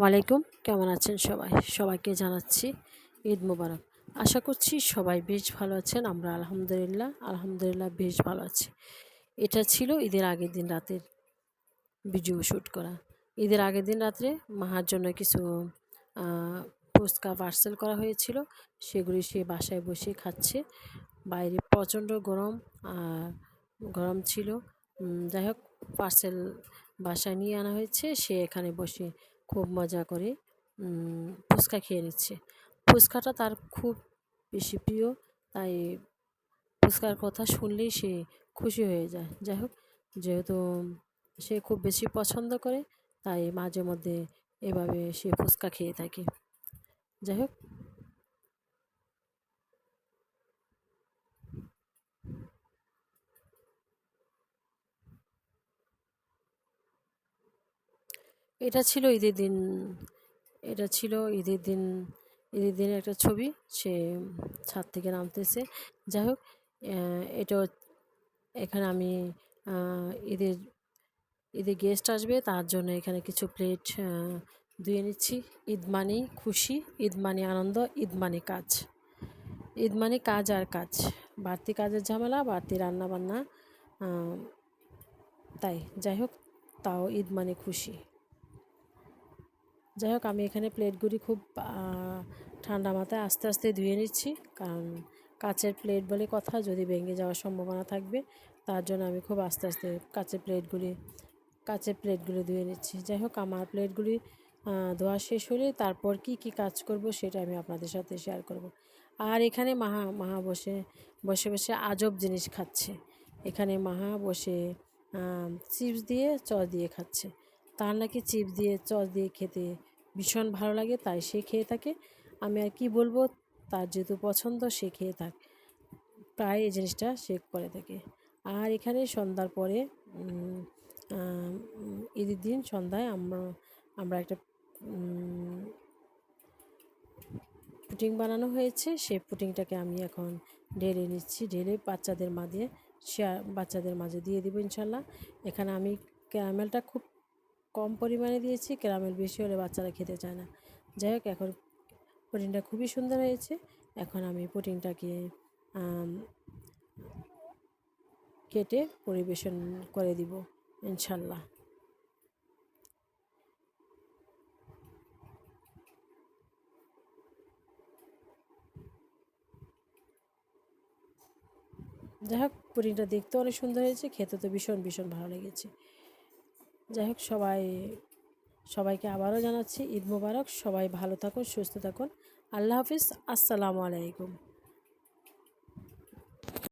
ওয়ালাইকুম, কেমন আছেন সবাই? সবাইকে জানাচ্ছি ঈদ মুবারক। আশা করছি সবাই বেশ ভালো আছেন, আমরা আলহামদুলিল্লাহ আলহামদুলিল্লাহ বেশ ভালো আছি। এটা ছিল ঈদের আগের দিন রাতের ভিডিও শ্যুট করা। ঈদের আগের দিন রাত্রে মাহার জন্য কিছু ফুচকা পার্সেল করা হয়েছিল। সেগুলি সে বাসায় বসে খাচ্ছে। বাইরে প্রচণ্ড গরম, আর গরম ছিল। যাই হোক, পার্সেল বাসায় নিয়ে আনা হয়েছে। সে এখানে বসে খুব মজা করে ফুচকা খেয়ে নিচ্ছে। ফুচকাটা তার খুব বেশি প্রিয়, তাই ফুচকার কথা শুনলেই সে খুশি হয়ে যায়। যাই হোক, যেহেতু সে খুব বেশি পছন্দ করে, তাই মাঝে মধ্যে এভাবে সে ফুচকা খেয়ে থাকে। যাই হোক। এটা ছিল ঈদের দিন, এটা ছিল ঈদের দিন, ঈদের দিনের একটা ছবি, সে ছাদ থেকে নামতেছে। যাই হোক এটা এখানে আমি ঈদের ঈদের গেস্ট আসবে, তার জন্য এখানে কিছু প্লেট ধুয়ে নিচ্ছি। ঈদ মানি খুশি, ঈদ মানি আনন্দ, ঈদ মানি কাজ। ঈদ মানি কাজ আর কাজ। বাড়তি কাজের ঝামেলা, বাড়তি রান্নাবান্না তাই। যাই হোক, তাও ঈদ মানে খুশি। যাই হোক, আমি এখানে প্লেটগুলি খুব ঠান্ডা মাথায় আস্তে আস্তে ধুয়ে নিচ্ছি। কারণ কাচের প্লেট বলে কথা, যদি ভেঙে যাওয়ার সম্ভাবনা থাকবে, তার জন্য আমি খুব আস্তে আস্তে কাচের প্লেটগুলি কাচের প্লেটগুলি ধুয়ে নিচ্ছি। যাই হোক, আমার প্লেটগুলি ধোয়া শেষ হলে তারপর কি কি কাজ করব সেটা আমি আপনাদের সাথে শেয়ার করব। আর এখানে মাহা মাহা বসে বসে বসে আজব জিনিস খাচ্ছে। এখানে মাহা বসে চিপস দিয়ে চস দিয়ে খাচ্ছে। তার নাকি চিপস দিয়ে চস দিয়ে খেতে ভীষণ ভালো লাগে, তাই সে খেয়ে থাকে। আমি আর কি বলব, তার যেহেতু পছন্দ, সে খেয়ে থাক। প্রায় এই জিনিসটা সে করে থাকে। আর এখানে সন্ধ্যার পরে ঈদের দিন সন্ধ্যায় আমরা আমরা একটা পুটিং বানানো হয়েছে। সেই পুটিংটাকে আমি এখন ঢেলে নিচ্ছি, ঢেলে বাচ্চাদের মাঝে শেয়ার বাচ্চাদের মাঝে দিয়ে দেবো ইনশাল্লাহ। এখানে আমি ক্যারামেলটা খুব কম পরিমাণে দিয়েছি ক্যারামেল বেশি হলে বাচ্চারা খেতে চায় না। যাই হোক, এখন পুডিংটা খুবই সুন্দর হয়েছে। এখন আমি পুডিংটাকে কেটে পরিবেশন করে দিব, ইনশাল্লাহ। যাই হোক পুডিংটা দেখতে অনেক সুন্দর হয়েছে, খেতে তো ভীষণ ভীষণ ভালো লেগেছে। যাই হোক, সবাই, সবাইকে আবারও জানাচ্ছি ঈদ মোবারক। সবাই ভালো থাকুন, সুস্থ থাকুন। আল্লাহ হাফিজ। আসসালামু আলাইকুম।